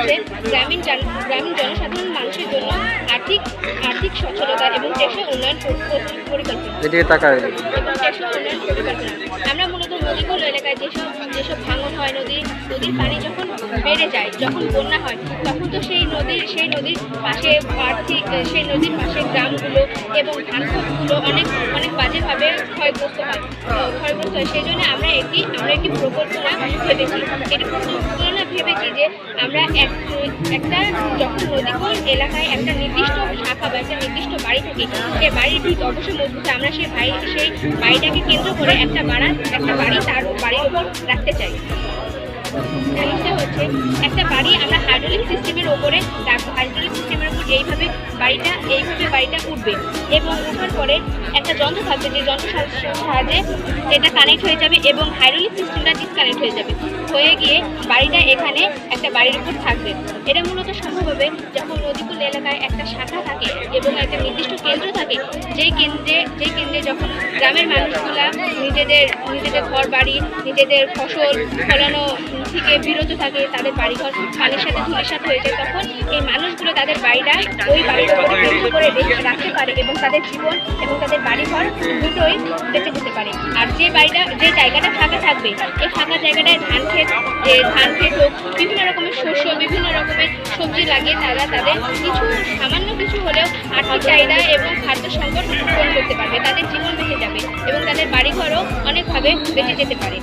গ্রামীণ জন- গ্রামীণ জনসাধারণ মানুষের জন্য আর্থিক আর্থিক সচ্ছলতা এবং টেকসই উন্নয়ন পরি- পরি- পরিকল্পনা। এবং টেকসই উন্নয়ন পরিকল্পনা। আমরা মূলত নদীগুলো এলাকায় যেসব যেসব হয় নদীর নদীর পানি যখন বেড়ে যায়, যখন বন্যা হয়, তখন তো সেই নদীর সেই নদীর পাশে আর্থিক সেই নদীর পাশে গ্রামগুলো এবং ধান ক্ষেতগুলো অনেক অনেক বাজেভাবে ক্ষয়গ্রস্ত হয়। ক্ষয়গ্রস্ত হয়। সেই জন্য আমরা একটি আমরা একটি প্রকল্পনা ভেবেছি। এটি প্রকল্পনা ভেবেছি যে আমরা এক একটা যখন নদীকুল এলাকায় একটা নির্দিষ্ট শাখা বা একটা নির্দিষ্ট বাড়ি থাকে সেই বাড়ির ঠিক অবশ্যই মধ্যে আমরা সেই বাড়ি, সেই বাড়িটাকে কেন্দ্র করে একটা বাড়া, একটা বাড়ি তার বাড়ির উপর রাখতে চাই। জিনিসটা হচ্ছে একটা বাড়ি আমরা হাইড্রোলিক সিস্টেমের ওপরে রাখব। হাইড্রোলিক সিস্টেমের উপর এইভাবে বাড়িটা এইভাবে বাড়িটা উঠবে। এবং ওঠার পরে একটা যন্ত্র থাকবে। যে যন্ত্র সাহায্যে- এটা কানেক্ট হয়ে যাবে এবং হাইড্রোলিক সিস্টেমটা ডিসকানেক্ট হয়ে যাবে। হয়ে গিয়ে বাড়িটা এখানে একটা বাড়ির উপর থাকবে। এটা মূলত সম্ভব হবে যখন নদীকুল এলাকায় একটা শাখা থাকে এবং একটা নির্দিষ্ট কেন্দ্র থাকে। যেই কেন্দ্রে, যেই যখন গ্রামের মানুষগুলা নিজেদের নিজেদের ঘর বাড়ি, নিজেদের ফসল ফলানো থেকে বিরত থাকে, তাদের বাড়িঘর পানির সাথে ধুলের সাথে হয়ে যায়, তখন এই মানুষগুলো তাদের বাড়িটা, ওই বাড়ির উপরে করে রাখতে পারে এবং তাদের জীবন এবং তাদের বাড়িঘর দুটোই বেঁচে যেতে পারে। আর যে বাড়িটা, যে জায়গাটা ফাঁকা থাকবে, এই ফাঁকা জায়গাটায় ধান ক্ষেত ধান ক্ষেত হোক, বিভিন্ন রকমের শস্য, বিভিন্ন রকমের সবজি লাগিয়ে তারা তাদের কিছু, সামান্য কিছু হলেও আর্থিক চাহিদা এবং খাদ্য সংকট অনেকভাবে বেঁচে যেতে পারে।